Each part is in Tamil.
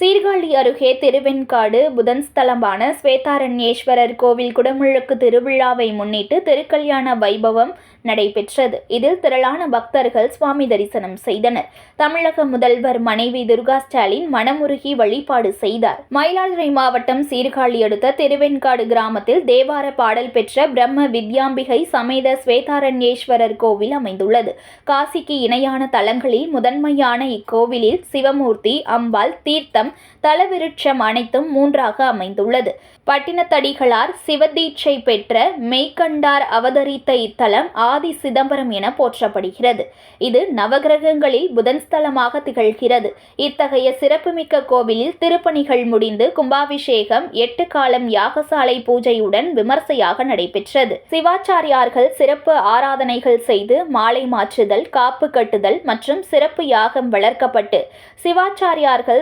சீர்காழி அருகே திருவெண்காடு புதன் ஸ்தலமான ஸ்வேதாரண்யேஸ்வரர் கோவில் குடமுழுக்கு திருவிழாவை முன்னிட்டு திருக்கல்யாண வைபவம் நடைபெற்றது. இதில் திரளான பக்தர்கள் சுவாமி தரிசனம் செய்தனர். தமிழக முதல்வர் மனைவி துர்கா ஸ்டாலின் மனமுருகி வழிபாடு செய்தார். மயிலாடுதுறை மாவட்டம் சீர்காழி அடுத்த திருவெண்காடு கிராமத்தில் தேவார பாடல் பெற்ற பிரம்ம வித்யாம்பிகை சமேத ஸ்வேதாரண்யேஸ்வரர் கோவில் அமைந்துள்ளது. காசிக்கு இணையான தலங்களில் முதன்மையான இக்கோவிலில் சிவமூர்த்தி அம்பாள் தீர்த்தம் தலவிருட்சம் அனைத்தும் மூன்றாக அமைந்துள்ளது. பட்டினத்தடிகளார் சிவதீட்சை பெற்ற மெய்கண்டார் அவதரித்த இத்தலம் ஆதி சிதம்பரம் என போற்றப்படுகிறது. இது நவகிரகங்களில் புதன் ஸ்தலமாக திகழ்கிறது. இத்தகைய சிறப்புமிக்க கோவிலில் திருப்பணிகள் முடிந்து கும்பாபிஷேகம் எட்டு காலம் யாகசாலை பூஜையுடன் விமர்சையாக நடைபெற்றது. சிவாச்சாரியார்கள் சிறப்பு ஆராதனைகள் செய்து மாலை மாற்றுதல் காப்பு கட்டுதல் மற்றும் சிறப்பு யாகம் வளர்க்கப்பட்டு சிவாச்சாரியார்கள்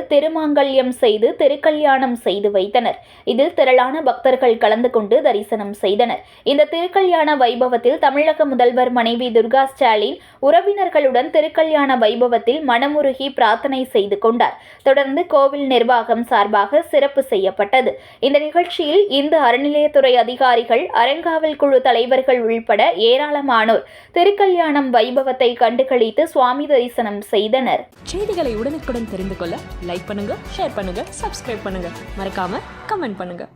திருமாங்கல்யம் செய்து திருக்கல்யாணம் செய்து வைத்தனர். இதில் திரளான பக்தர்கள் கலந்து கொண்டு தரிசனம் செய்தனர். இந்த திருக்கல்யாண வைபவத்தில் தமிழக முதல்வர் மனைவி துர்கா ஸ்டாலின் உறவினர்களுடன் திருக்கல்யாண வைபவத்தில் மனமுருகி பிரார்த்தனை செய்து கொண்டார். தொடர்ந்து கோவில் நிர்வாகம் சார்பாக சிறப்பு செய்யப்பட்டது. இந்த நிகழ்ச்சியில் இந்து அறநிலையத்துறை அதிகாரிகள் அறங்காவல் குழு தலைவர்கள் உள்பட ஏராளமானோர் திருக்கல்யாணம் வைபவத்தை கண்டுகளித்து சுவாமி தரிசனம் செய்தனர். செய்திகளை உடனுக்குடன் தெரிந்து கொள்ள லைக் பண்ணுங்க. ஷேர் பண்ணுங்கள் சப்ஸ்கிரைப் பண்ணுங்கள் மறக்காமல் கமெண்ட் பண்ணுங்கள்